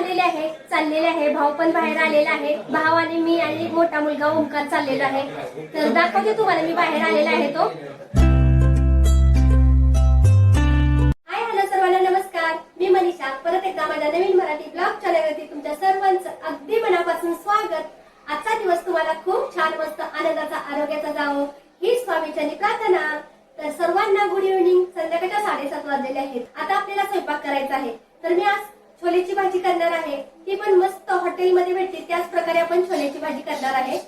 झालेले आहे चाललेले आहे भाऊ पण बाहेर आलेला आहे भाव आणि मी आणि मोठा मुलगा ओंकार चाललेला आहे. तर दाखवते तुम्हाला मी बाहेर आलेला आहे तो. हाय हॅलो सर्वांना नमस्कार. मी मनीषा. परत एकदा माझ्या नवीन मराठी ब्लॉग चॅनलवरती तुमच्या सर्वांचं अगदी मनापासून स्वागत. आजचा दिवस तुम्हाला खूप छान मस्त आनंदाचा आरोग्याचा जावो ही स्वामीच्यानी प्रार्थना. तर सर्वांना गुड इव्हनिंग संध्याकाळच्या साडेसात वाजलेले आहेत. आता आपल्याला स्वयंपाक करायचा आहे. तर मी आज छोलेची भाजी करणार आहे. ती पण मस्त हॉटेलमध्ये भेटते. त्याच प्रकारे आपण छोलेची भाजी करणार आहे.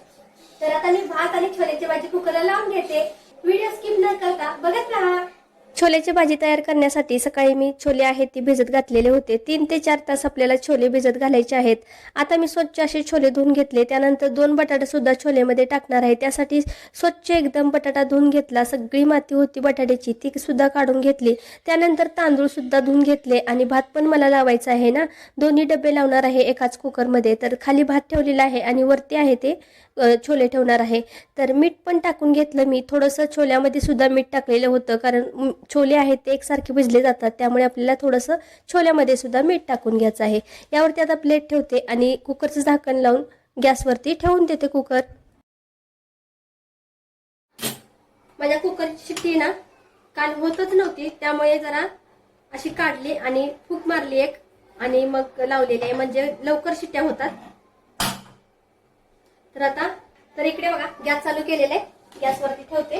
तर आता मी भात आणि छोलेची भाजी कुकरला लावून घेते. व्हिडिओ स्किप न करता बघत राहा. छोल्याची भाजी तयार करण्यासाठी सकाळी मी छोले आहेत ती भिजत घातलेले होते. तीन ते चार तास आपल्याला छोले भिजत घालायचे आहेत. आता मी स्वच्छ असे छोले धुवून घेतले. त्यानंतर दोन बटाटा सुद्धा छोलेमध्ये टाकणार आहे. त्यासाठी स्वच्छ एकदम बटाटा धुवून घेतला. सगळी माती होती बटाट्याची ती सुद्धा काढून घेतली. त्यानंतर तांदूळ सुद्धा धुवून घेतले. आणि भात पण मला लावायचा आहे ना? दोन्ही डबे लावणार आहे एकाच कुकरमध्ये तर खाली भात ठेवलेला आहे आणि वरती आहे ते. छोले ठेवणार आहे. तर मीठ पण टाकून घेतलं मी. थोडंसं छोल्यामध्ये सुद्धा मीठ टाकलेलं होतं. कारण छोले आहेत ते एकसारखे भिजले जातात. त्यामुळे आपल्याला थोडंसं छोल्यामध्ये सुद्धा मीठ टाकून घ्यायचं आहे. यावरती आता प्लेट ठेवते आणि कुकरचं झाकण लावून गॅसवरती ठेवून देते कुकर. माझ्या कुकरची शिट्टी ना काल होतच नव्हती. त्यामुळे जरा अशी काढली आणि फूक मारली एक. आणि मग लावलेली आहे. म्हणजे लवकर शिट्ट्या होतात. तर आता तर इकडे बघा गॅस चालू केलेला आहे. गॅसवरती ठेवते.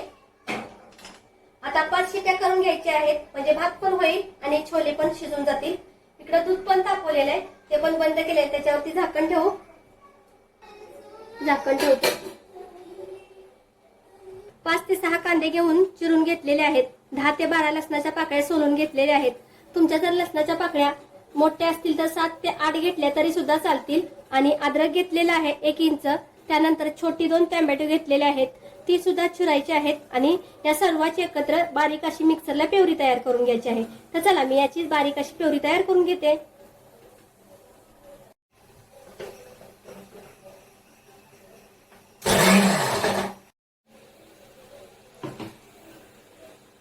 आता पाच शिट्या करून घ्यायच्या आहेत. म्हणजे भात पण होईल आणि छोले पण शिजून जातील. इकडे दूध पण तापवलेलं आहे. ते पण बंद केले त्याच्यावरती झाकण ठेवू. झाकण ठेवते. पाच ते सहा कांदे घेऊन चिरून घेतलेले आहेत. दहा ते बारा लसणाच्या पाकळ्या सोलून घेतलेल्या आहेत. तुमच्या जर लसणाच्या पाकळ्या मोठ्या असतील तर सात ते आठ घेतल्या तरी सुद्धा चालतील. आणि अद्रक घेतलेला आहे एक इंच. त्यानंतर छोटी दोन टॅमॅटो घेतलेले आहेत. ती सुद्धा चिरायची आहेत आणि या सर्वाची एकत्र बारीक अशी मिक्सरला प्युरी तयार करून घ्यायची आहे. तर चला मी याची बारीक अशी प्युरी तयार करून घेते.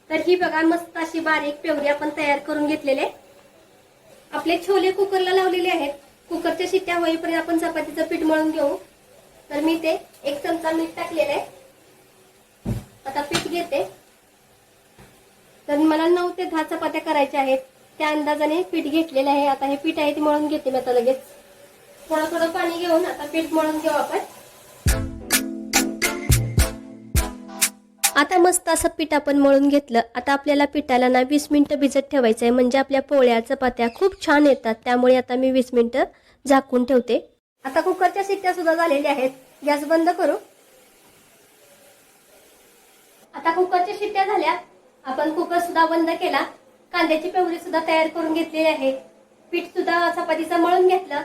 तर ही बघा मस्त अशी बारीक प्युरी आपण तयार करून घेतलेले आपले छोले कुकरला लावलेले आहेत. कुकरच्या शिट्ट्या होईपर्यंत आपण चपातीचं पीठ मळून घेऊ. तर मी ते एक चमचा मीठ टाकलेलं आहे. आता पीठ घेते. तर मला नऊ ते दहा चपात्या करायच्या आहेत. त्या अंदाजाने पीठ घेतलेलं आहे. आता हे पीठ आहे ते मळून घेते मी आता लगेच. थोडं थोडं पाणी घेऊन आता पीठ मळून घेऊ आपण. आता मस्त असं पीठ आपण मळून घेतलं. आता आपल्याला पिठाला ना वीस मिनटं भिजत ठेवायचं आहे. म्हणजे आपल्या पोळ्या चपात्या खूप छान येतात. त्यामुळे आता मी वीस मिनटं झाकून ठेवते. आता कुकरच्या शिट्ट्या सुद्धा झालेल्या आहेत. गॅस बंद करू. आता कुकरच्या शिट्ट्या झाल्या. आपण कुकर सुद्धा बंद केला. कांद्याची पेवरी सुद्धा तयार करून घेतलेली आहे. पीठ सुद्धा चपातीचं मळून घेतलं.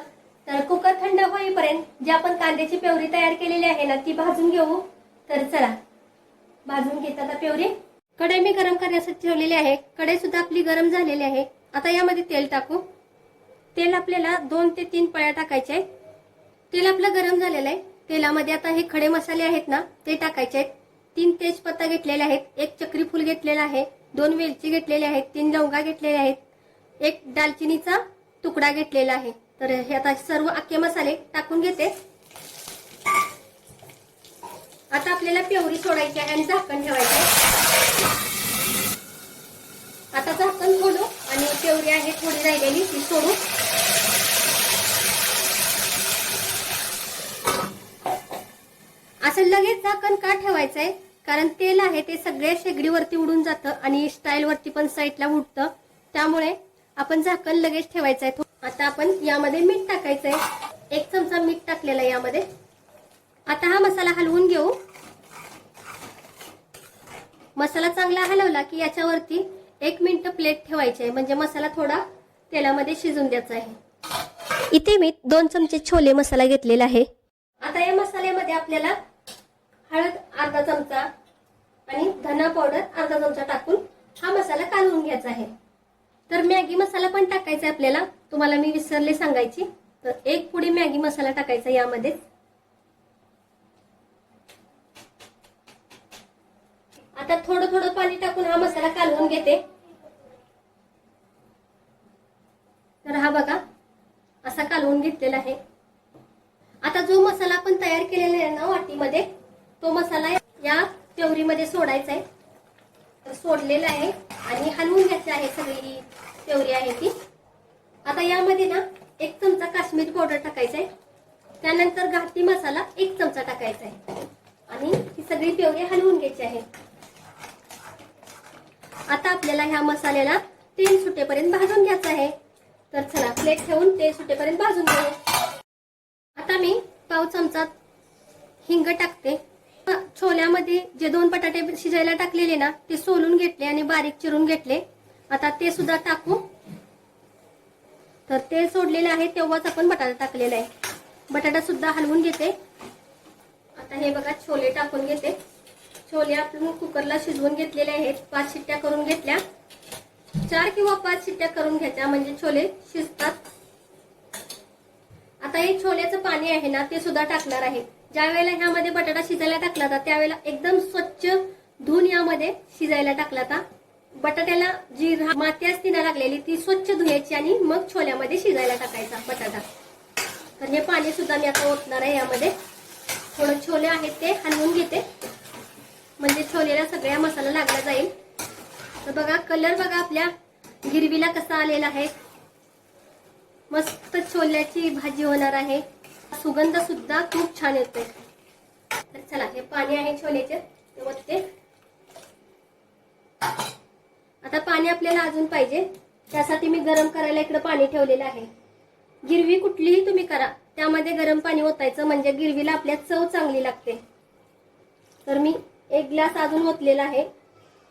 तर कुकर थंड होईपर्यंत जी आपण कांद्याची पेवरी तयार केलेली आहे ना ती भाजून घेऊ. तर चला. भाजून घेत आता प्युरी कढई मी गरम करण्यासाठी ठेवलेली आहे. कढई सुद्धा आपली गरम झालेली आहे. आता यामध्ये तेल टाकू. तेल आपल्याला दोन ते तीन पळ्या टाकायचे आहे. तेल आपलं गरम झालेलं आहे. तेलामध्ये आता हे खडे मसाले आहेत ना ते टाकायचे आहेत. तीन तेजपत्ता घेतलेले आहेत. एक चक्री फूल घेतलेला आहे. दोन वेलची घेतलेले आहेत. तीन लवंगा घेतलेले आहेत. एक दालचिनीचा तुकडा घेतलेला आहे. तर हे आता सर्व अख्खे मसाले टाकून घेते. आता आपल्याला प्युरी सोडायची आहे आणि झाकण ठेवायचं आहे. आता झाकण खोलू आणि प्युरी आहे थोडी राहिलेली ती सोडू असं लगेच झाकण का ठेवायचं आहे कारण तेल आहे ते सगळ्या शेगडीवरती उडून जातं आणि स्टाईल वरती पण साईडला उडतं. त्यामुळे आपण झाकण लगेच ठेवायचं आहे आता आपण यामध्ये मीठ टाकायचंय. एक चमचा मीठ टाकलेला आहे यामध्ये. आता हा मसाला हलवून घेऊ. मसाला चांगला हलवला की याच्यावरती एक मिनिट प्लेट ठेवायची आहे म्हणजे मसाला थोडा तेलामध्ये शिजून द्यायचा आहे. इथे मी दोन चमचे छोले मसाला घेतलेला आहे. आता या मसाल्यामध्ये आपल्याला हळद अर्धा चमचा आणि धना पावडर अर्धा चमचा टाकून हा मसाला कालवून घ्यायचा आहे. तर मॅगी मसाला पण टाकायचा आहे आपल्याला. तुम्हाला मी विसरले सांगायची. तर एक पुडी मॅगी मसाला टाकायचा यामध्ये. आता थोडं थोडं पाणी टाकून हा मसाला कालवून घेते. तर हा बघा असा कालवून घेतलेला आहे. आता जो मसाला आपण तयार केलेला आहे ना वाटीमध्ये तो मसाला या तेवरीमध्ये सोडायचा आहे. तर सोडलेला आहे आणि हलवून घ्यायची आहे सगळी ही तेवरी आहे ती. आता यामध्ये ना एक चमचा काश्मीरी पावडर टाकायचा आहे. त्यानंतर घाटी मसाला एक चमचा टाकायचा आहे. आणि ही सगळी पेवरी हलवून घ्यायची आहे. आता आपल्याला ह्या मसाल्याला तेल सुटेपर्यंत भाजून घ्यायचं आहे. तर चला प्लेट ठेवून तेल सुटेपर्यंत भाजून घेऊ आता मी पाव चमचा हिंग टाकते. छोल्यामध्ये जे दोन बटाटे शिजायला टाकलेले ना ते सोलून घेतले आणि बारीक चिरून घेतले. आता ते सुद्धा टाकू. तर तेल सोडलेले आहे तेव्हाच आपण बटाटा टाकलेला आहे. बटाटा सुद्धा हलवून घेते. आता हे बघा छोले टाकून घेते. छोले आपण कुकरला शिजवून घेतलेले आहेत. पाच शिट्ट्या करून घेतल्या. चार किंवा पाच शिट्ट्या करून घ्यायच्या म्हणजे छोले शिजतात. आता हे छोल्याचं पाणी आहे ना ते सुद्धा टाकणार आहे. ज्या वेळेला ह्यामध्ये बटाटा शिजायला टाकला होता त्यावेळेला एकदम स्वच्छ धुवून यामध्ये शिजायला टाकला होता. बटाट्याला जी रा- माती असती ना लागलेली ती स्वच्छ धुयायची आणि मग छोल्यामध्ये शिजायला टाकायचा बटाटा. तर हे पाणी सुद्धा मी आता ओतणार आहे यामध्ये. थोडं छोले आहेत ते हलवून घेते. म्हणजे छोलेला सगळ्या मसाला लागला जाईल. तर बघा कलर बघा आपल्या. गिरवीला कसा आलेला आहे. मस्त छोल्याची भाजी होणार आहे. सुगंध सुद्धा खूप छान येतोय. तर चला हे पाणी आहे छोलेचे. ते आता पाणी आपल्याला अजून पाहिजे. त्यासाठी मी गरम करायला इकडे पाणी ठेवलेलं आहे. गिरवी कुठलीही तुम्ही करा. त्यामध्ये गरम पाणी ओतायचं म्हणजे गिरवीला आपल्या चव चांगली लागते. तर मी एक ग्लास अजून ओतलेला आहे.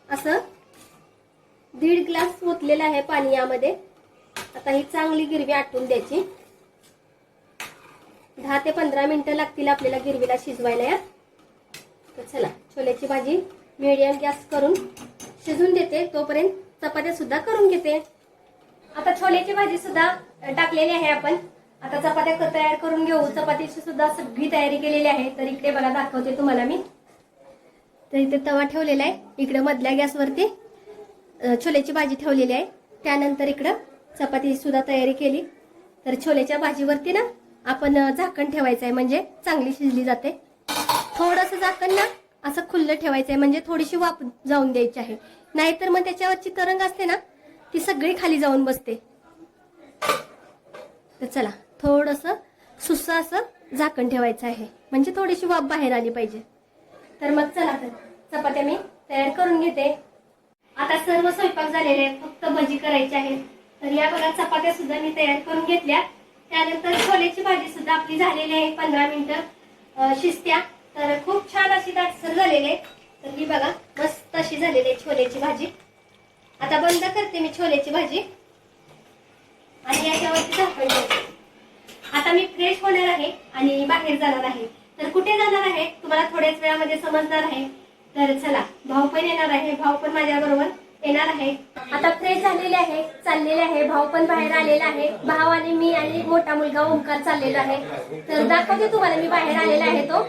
असं दीड ग्लास ओतलेला आहे पाणी यामध्ये. आता ही चांगली गिरवी आटून द्यायची. दहा ते पंधरा मिनिटं लागतील आपल्याला गिरवीला शिजवायला यात. तर चला छोल्याची भाजी मिडियम गॅस करून शिजून देते. तोपर्यंत चपात्या सुद्धा करून घेते. आता छोल्याची भाजी सुद्धा टाकलेली आहे आपण. आता चपात्या क- तयार करून घेऊ. चपातीची सुद्धा सगळी तयारी केलेली आहे. तर इकडे मला दाखवते तुम्हाला मी. तर इथे तवा ठेवलेला आहे. इकडे मधल्या गॅसवरती छोल्याची भाजी ठेवलेली आहे. त्यानंतर इकडं चपाती सुद्धा तयारी केली. तर छोल्याच्या भाजीवरती ना आपण झाकण ठेवायचं आहे म्हणजे चांगली शिजली जाते. थोडंसं झाकण ना असं खुल्लं ठेवायचं आहे म्हणजे थोडीशी वाफ जाऊन द्यायची आहे. नाहीतर मग त्याच्यावरची तरंग असते ना ती सगळी खाली जाऊन बसते. तर चला थोडंसं सुस्स असं झाकण ठेवायचं आहे. म्हणजे थोडीशी वाफ बाहेर आली पाहिजे. तर मग चला तर चपात्या मी तयार करून घेते. आता सर्व स्वयंपाक झालेले आहेत फक्त भजी करायची आहे. तर या बघा चपात्या सुद्धा मी तयार करून घेतल्या. त्यानंतर छोल्याची भाजी सुद्धा आपली झालेली आहे. पंधरा मिनिटं शिस्त्या शिजत्या. तर खूप छान अशी दाटसर झालेली आहे. तर ही बघा मस्त अशी झालेली आहे छोल्याची भाजी. आता बंद करते मी छोल्याची भाजी. आणि याच्यावरती झाकण ठेवते. आता मी फ्रेश होणार आहे आणि बाहेर जाणार आहे. तर कुठे जाणार आहे? तुम्हाला थोड्याच वेळामध्ये समजणार आहे. तर चला भाऊ पण येणार आहे. भाऊ पण माझ्याबरोबर. येणार आहे. आता फ्रेश झालेले आहे चाललेले आहे भाऊ पण बाहेर आलेला आहे. भाव आणि मी आणि मोठा मुलगा ओंकार चाललेला आहे. तर दाखवते तुम्हाला मी बाहेर आलेला आहे तो.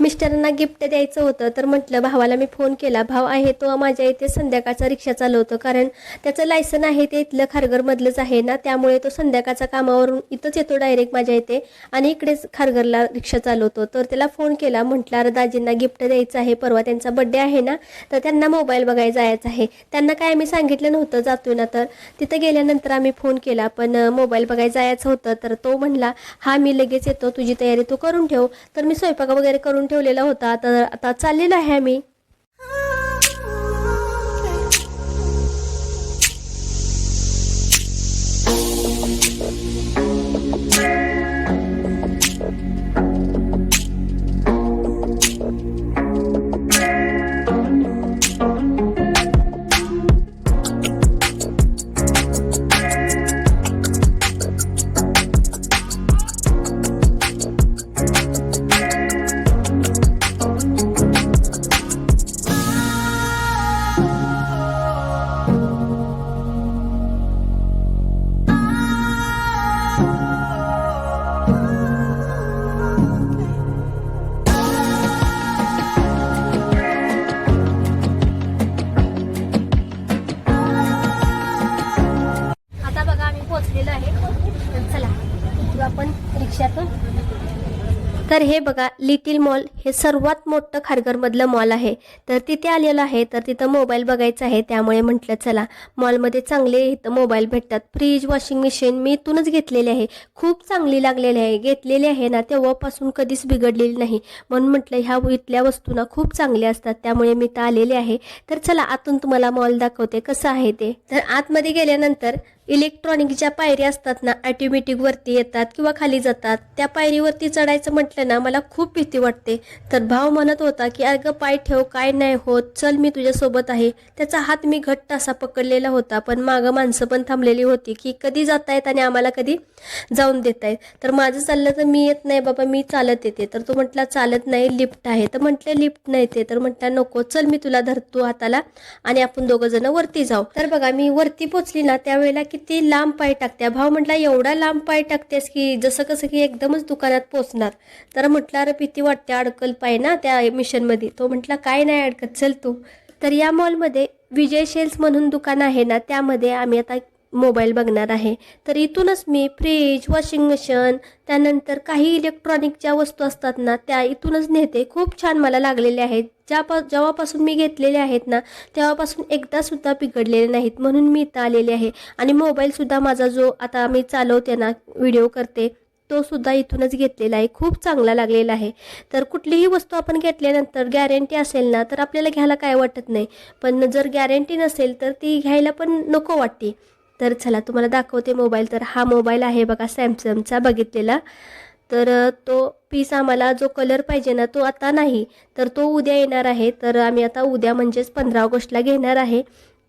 मिस्टरांना गिफ्ट द्यायचं होतं तर म्हटलं भावाला मी फोन केला. भाव आहे तो माझ्या इथे संध्याकाळचा रिक्षा चालवतो. कारण त्याचं लायसन आहे ते इथलं खारघरमधलंच आहे ना त्यामुळे तो संध्याकाळचा कामावरून इथंच येतो डायरेक्ट माझ्या इथे आणि इकडेच खारघरला रिक्षा चालवतो. तर त्याला फोन केला म्हटलं अरे दाजींना गिफ्ट द्यायचं आहे. परवा त्यांचा बड्डे आहे ना तर त्यांना मोबाईल बघायला जायचं आहे. त्यांना काय आम्ही सांगितलं नव्हतं जातोय ना तर. तिथं गेल्यानंतर आम्ही फोन केला पण मोबाईल बघायला जायचं होतं. तर तो म्हणला हा मी लगेच येतो. तुझी तयारी तू करून ठेव. तर मी स्वयंपाक वगैरे करून ठेवलेला होता तर आता चाललेला आहे आम्ही बघा लिटिल मॉल हे सर्वात मोठं खारघरमधलं मॉल आहे. तर तिथे आलेलं आहे तर तिथं मोबाईल बघायचा आहे त्यामुळे म्हटलं चला मॉलमध्ये चांगले इथं मोबाईल भेटतात. फ्रीज वॉशिंग मशीन मी इथूनच घेतलेले आहे. खूप चांगली लागलेली आहे. घेतलेली आहे ना तेव्हापासून कधीच बिघडलेली नाही. म्हणून म्हटलं ह्या इथल्या वस्तू ना खूप चांगल्या असतात त्यामुळे मी तर आलेले आहे. तर चला आतून तुम्हाला मॉल दाखवते कसं आहे ते. तर आतमध्ये गेल्यानंतर इलेक्ट्रॉनिकच्या पायऱ्या असतात ना ॲटोमॅटिकवरती येतात किंवा खाली जातात. त्या पायरीवरती चढायचं म्हटलं ना मला खूप भीती वाटते. तर भाव म्हणत होता की अगं पाय ठेव काय नाही होत. चल मी तुझ्यासोबत आहे. त्याचा हात मी घट्ट असा पकडलेला होता पण मागं माणसं पण थांबलेली होती की कधी जातायत आणि आम्हाला कधी जाऊन देत आहेत तर माझं चाललं तर मी येत नाही बाबा मी चालत येते. तर तो म्हटला चालत नाही लिफ्ट आहे. तर म्हटलं लिफ्ट नाही ते. तर म्हटलं नको चल मी तुला धरतो हाताला आणि आपण दोघं जण वरती जाऊ. तर बघा मी वरती पोचली ना त्यावेळेला की किती लांब पाय टाकत्या भाव म्हटला एवढा लांब पाय टाकतेस की जसं कसं की एकदमच दुकानात पोचणार. तर म्हटलं अरे भीती वाटते अडकल पाय ना त्या मिशनमध्ये. तो म्हटला काय नाही अडकत चल तू. तर या मॉलमध्ये विजय सेल्स म्हणून दुकान आहे ना त्यामध्ये आम्ही आता मोबाईल बघणार आहे. तर इथूनच मी फ्रीज वॉशिंग मशीन त्यानंतर काही इलेक्ट्रॉनिकच्या वस्तू असतात ना त्या इथूनच नेते. खूप छान मला लागलेल्या आहेत. ज्या पा जेव्हापासून मी घेतलेले आहेत ना तेव्हापासून एकदा सुद्धा बिघडलेले नाहीत. म्हणून मी इथं आलेले आहे. आणि मोबाईलसुद्धा माझा जो आता मी चालवते ना व्हिडिओ करते तो सुद्धा इथूनच घेतलेला आहे. खूप चांगला लागलेला आहे. तर कुठलीही वस्तू आपण घेतल्यानंतर गॅरंटी असेल ना तर आपल्याला घ्यायला काय वाटत नाही. पण जर गॅरंटी नसेल तर ती घ्यायला पण नको वाटते. तर चला तुम्हाला दाखवते मोबाईल. तर हा मोबाईल आहे बघा सॅमसंगचा बघितलेला. तर तो पीस आम्हाला जो कलर पाहिजे ना तो आता नाही. तर तो उद्या येणार आहे. तर आम्ही आता उद्या म्हणजेच पंधरा ऑगस्टला घेणार आहे.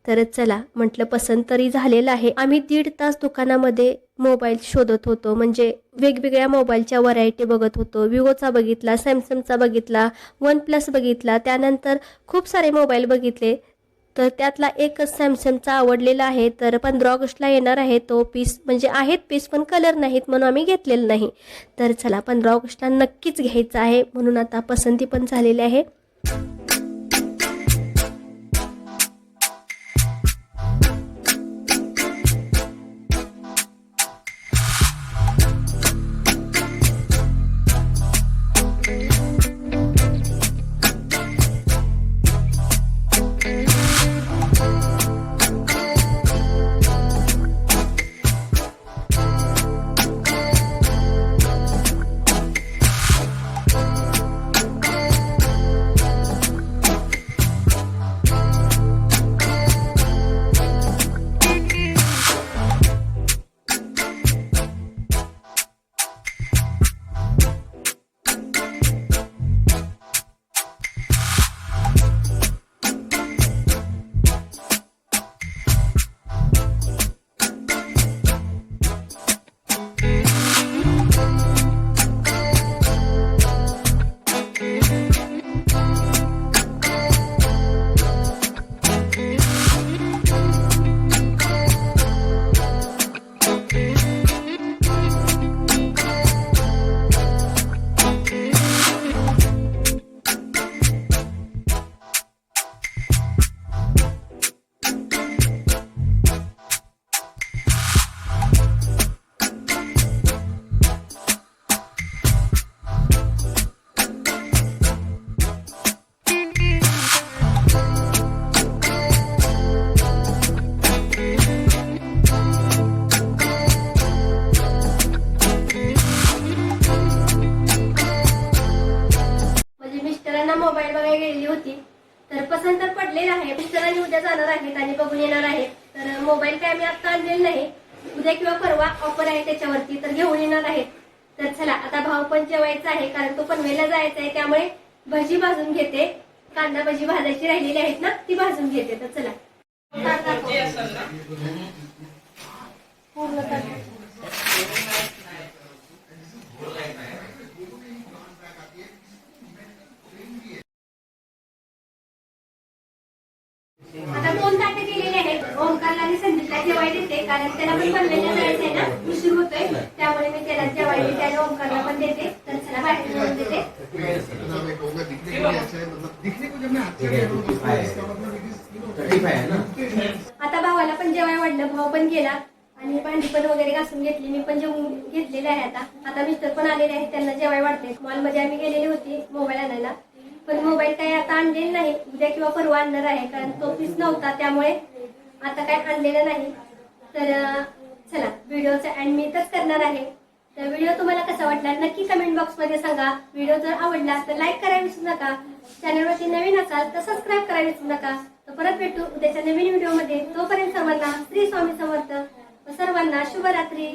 तर चला म्हटलं पसंत तरी झालेलं आहे. आम्ही दीड तास दुकानामध्ये मोबाईल शोधत होतो. म्हणजे वेगवेगळ्या मोबाईलच्या व्हरायटी बघत होतो. विवोचा बघितला सॅमसंगचा बघितला वन प्लस बघितला. त्यानंतर खूप सारे मोबाईल बघितले. तर त्यातला एकच सॅमसंगचा आवडलेला आहे तर पंधरा ऑगस्टला येणार आहे. तो पीस म्हणजे आहेत पीस पण कलर नाहीत म्हणून आम्ही घेतलेलं नाही. तर चला पंधरा ऑगस्टला नक्कीच घ्यायचं आहे म्हणून आता पसंती पण झालेली आहे. पसंत तर पडलेला आहे. मिस्टरांनी उद्या जाणार आहेत आणि बघून येणार आहेत तर मोबाईल काय आम्ही आता आणलेला नाही. उद्या किंवा परवा ऑफर आहे त्याच्यावरती तर घेऊन येणार आहेत तर चला आता भाव पण जेवायचा आहे कारण तो पनवेलला जायचा आहे. त्यामुळे भजी भाजून घेते. कांदा भजी भाजायची राहिलेली आहेत ना ती भाजून घेते. तर चला. पूर्ण आता दोन ताटे केलेले आहेत? ओंकारला आणि संदीपला जेवायला देते कारण त्याला पण बनलेलं जायचं आहे ना उशीर होतोय. त्यामुळे मी त्याला जेवायला देते आणि ओंकारला पण देते. तर चला बाहेर जाऊन देते. आता भावाला पण जेवाय वाढलं भाऊ पण गेला. आणि भांडी पण वगैरे घासून घेतली मी पण जेवून घेतलेले आहे आता. आता मिस्टर पण आलेले आहेत त्यांना जेवाय वाटते मॉलमध्ये आम्ही गेलेली होती मोबाईल आणायला. पण मोबाईल काही आता आणलेला नाही. उद्या किंवा परवा आणणार आहे कारण तो पीस नव्हता त्यामुळे आता काय आणलेलं नाही. तर चला व्हिडिओचा एंड मी तर करणार आहे. तर व्हिडिओ तुम्हाला कसा वाटला नक्की कमेंट बॉक्समध्ये सांगा. व्हिडिओ जर आवडला तर लाईक करायला विसरू नका. चॅनलवरती नवीन असाल तर सबस्क्राईब करायला विसरू नका. तर परत भेटू उद्याच्या नवीन व्हिडिओमध्ये. तोपर्यंत सर्वांना श्री स्वामी समर्थ. सर्वांना शुभरात्री.